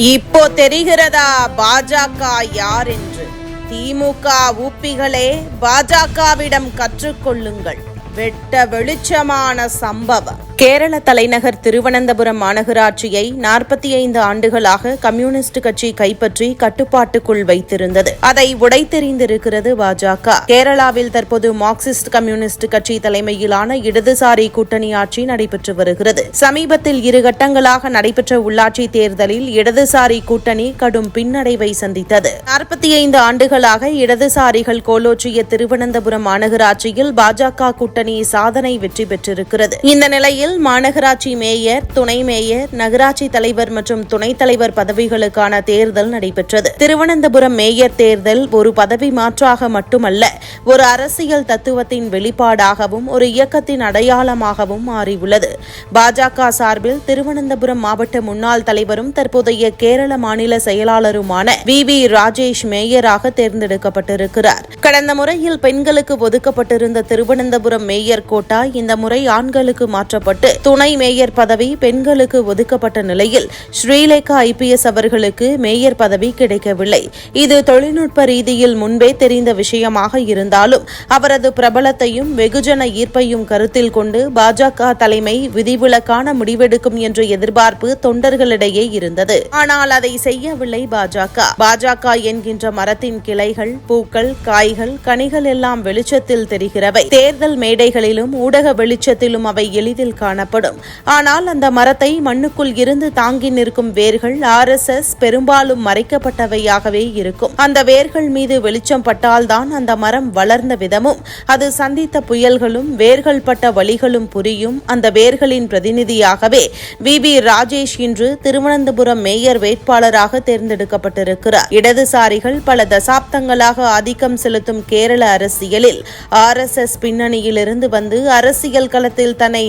இப்போ தெரிகிறதா பாஜக யார் என்று திமுக ஊப்பிகளே பாஜகவிடம் கற்றுக்கொள்ளுங்கள். வெட்ட வெளிச்சமான சம்பவம். கேரள தலைநகர் திருவனந்தபுரம் மாநகராட்சியை நாற்பத்தி ஐந்து ஆண்டுகளாக கம்யூனிஸ்ட் கட்சி கைப்பற்றி கட்டுப்பாட்டுக்குள் வைத்திருந்தது. அதை உடைத்தெறிந்திருக்கிறது பாஜக. கேரளாவில் தற்போது மார்க்சிஸ்ட் கம்யூனிஸ்ட் கட்சி தலைமையிலான இடதுசாரி கூட்டணி ஆட்சி நடைபெற்று வருகிறது. சமீபத்தில் இரு கட்டங்களாக நடைபெற்ற உள்ளாட்சி தேர்தலில் இடதுசாரி கூட்டணி கடும் பின்னடைவை சந்தித்தது. நாற்பத்தி ஐந்து ஆண்டுகளாக இடதுசாரிகள் கோலோச்சிய திருவனந்தபுரம் மாநகராட்சியில் பாஜக கூட்டணி சாதனை வெற்றி பெற்றிருக்கிறது. இந்த நிலையில் மாநகராட்சி மேயர் துணை மேயர் நகராட்சி தலைவர் மற்றும் துணைத் தலைவர் பதவிகளுக்கான தேர்தல் நடைபெற்றது. திருவனந்தபுரம் மேயர் தேர்தல் ஒரு பதவி மாற்றாக மட்டுமல்ல ஒரு அரசியல் தத்துவத்தின் வெளிப்பாடாகவும் ஒரு இயக்கத்தின் அடையாளமாகவும் மாறியுள்ளது. பாஜக சார்பில் திருவனந்தபுரம் மாவட்ட முன்னாள் தலைவரும் தற்போதைய கேரள மாநில செயலாளருமான வி. வி. ராஜேஷ் மேயராக தேர்ந்தெடுக்கப்பட்டிருக்கிறார். கடந்த முறையில் பெண்களுக்கு ஒதுக்கப்பட்டிருந்த திருவனந்தபுரம் மேயர் கோட்டா இந்த முறை ஆண்களுக்கு மாற்றப்பட்டு துணை மேயர் பதவி பெண்களுக்கு ஒதுக்கப்பட்ட நிலையில் ஸ்ரீலேகா ஐபிஎஸ் அவர்களுக்கு மேயர் பதவி கிடைக்கவில்லை. இது தொழில்நுட்ப ரீதியில் முன்பே தெரிந்த விஷயமாக இருந்தாலும் அவரது பிரபலத்தையும் வெகுஜன ஈர்ப்பையும் கருத்தில் கொண்டு பாஜக தலைமை விதிவிலக்கான முடிவெடுக்கும் என்ற எதிர்பார்ப்பு தொண்டர்களிடையே இருந்தது. ஆனால் அதை செய்யவில்லை பாஜக. பாஜக என்கின்ற மரத்தின் கிளைகள் பூக்கள் காய்கள் கனிகள் எல்லாம் வெளிச்சத்தில் தெரிகிறவை. தேர்தல் மேடைகளிலும் ஊடக வெளிச்சத்திலும் அவை எளிதில் காணப்படும். ஆனால் அந்த மரத்தை மண்ணுக்குள் இருந்து தாங்கி நிற்கும் வேர்கள் ஆர் எஸ் எஸ் பெரும்பாலும் மறைக்கப்பட்டவையாகவே இருக்கும். அந்த வேர்கள் மீது வெளிச்சம் பட்டால்தான் அந்த மரம் வளர்ந்த விதமும் அது சந்தித்த புயல்களும் வேர்கள் பட்ட வழிகளும் புரியும். அந்த வேர்களின் பிரதிநிதியாகவே வி. பி ராஜேஷ் இன்று திருவனந்தபுரம் மேயர் வேட்பாளராக தேர்ந்தெடுக்கப்பட்டிருக்கிறார். இடதுசாரிகள் பல தசாப்தங்களாக ஆதிக்கம் செலுத்தும் கேரள அரசியலில் ஆர் எஸ் எஸ் பின்னணியிலிருந்து வந்து அரசியல் களத்தில் தன்னை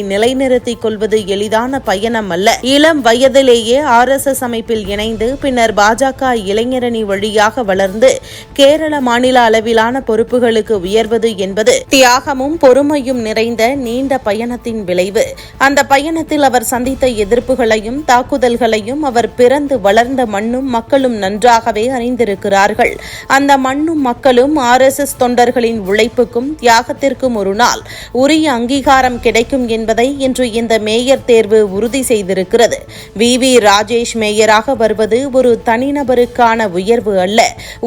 நிலைநிறுத்திக் கொள்வது எளிதான பயணம் அல்ல இளம் வயதிலேயே ஆர் எஸ் எஸ் அமைப்பில் இணைந்து பின்னர் பாஜக இளைஞரணி வழியாக வளர்ந்து கேரள மாநில அளவிலான பொறுப்புகளுக்கு உயர்வது என்பது தியாகமும் பொறுமையும் நிறைந்த நீண்ட பயணத்தின் விளைவு. அந்த பயணத்தில் அவர் சந்தித்த எதிர்ப்புகளையும் தாக்குதல்களையும் அவர் பிறந்து வளர்ந்த மண்ணும் மக்களும் நன்றாகவே அறிந்திருக்கிறார்கள். அந்த மண்ணும் மக்களும் ஆர் எஸ் எஸ் தொண்டர்களின் உழைப்புக்கும் தியாகத்திற்கும் ஒரு நாள் உரிய அங்கீகாரம் கிடைக்கும் என்பதை இன்று இந்த மேயர் தேர்வு உறுதி செய்திருக்கிறது. வி. வி. ராஜேஷ் மேயராக வருவது ஒரு தனிநபருக்கான உயர்வு அல்ல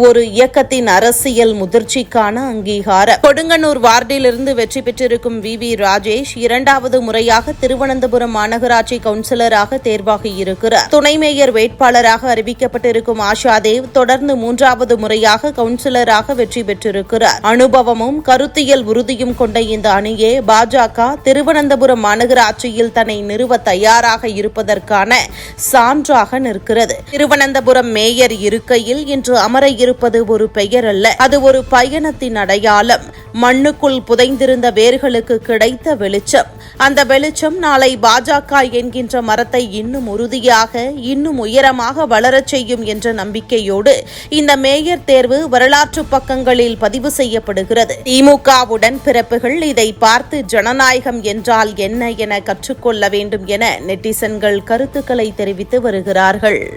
ஒரு இயக்கத்தின் அரசியல் முதிர்ச்சிக்கான அங்கீகாரம். கொடுங்கனூர் வார்டிலிருந்து வெற்றி பெற்றிருக்கும் வி. வி. ராஜேஷ் இரண்டாவது முறையாக திருவனந்தபுரம் மாநகராட்சி கவுன்சிலராக தேர்வாகியிருக்கிறார். துணை மேயர் வேட்பாளராக அறிவிக்கப்பட்டிருக்கும் ஆஷா தேவ் தொடர்ந்து மூன்றாவது முறையாக கவுன்சிலராக வெற்றி பெற்றிருக்கிறார். அனுபவமும் கருத்தியல் உறுதியும் கொண்ட இந்த அணியே பாஜக திருவனந்தபுரம் மாநகராட்சியில் தன்னை நிறுவ தயாராக இருப்பதற்கான சான்றாக நிற்கிறது. திருவனந்தபுரம் மேயர் இருக்கையில் இன்று அமர இருப்பது ஒரு பெயர் அல்ல. அது ஒரு பயணத்தின் அடையாளம். மண்ணுக்குள் புதைந்திருந்த வேர்களுக்கு கிடைத்த வெளிச்சம். அந்த வெளிச்சம் நாளை பாஜக என்கின்ற மரத்தை இன்னும் உறுதியாக இன்னும் உயரமாக வளரச் செய்யும் என்ற நம்பிக்கையோடு இந்த மேயர் தேர்வு வரலாற்று பக்கங்களில் பதிவு செய்யப்படுகிறது. திமுகவுடன் பிறப்புகள் இதை பார்த்து ஜனநாயகம் என்றால் என்ன என கற்றுக்கொள்ள வேண்டும் என நெட்டிசன்கள் கருத்துக்களை தெரிவித்து வருகிறார்கள்.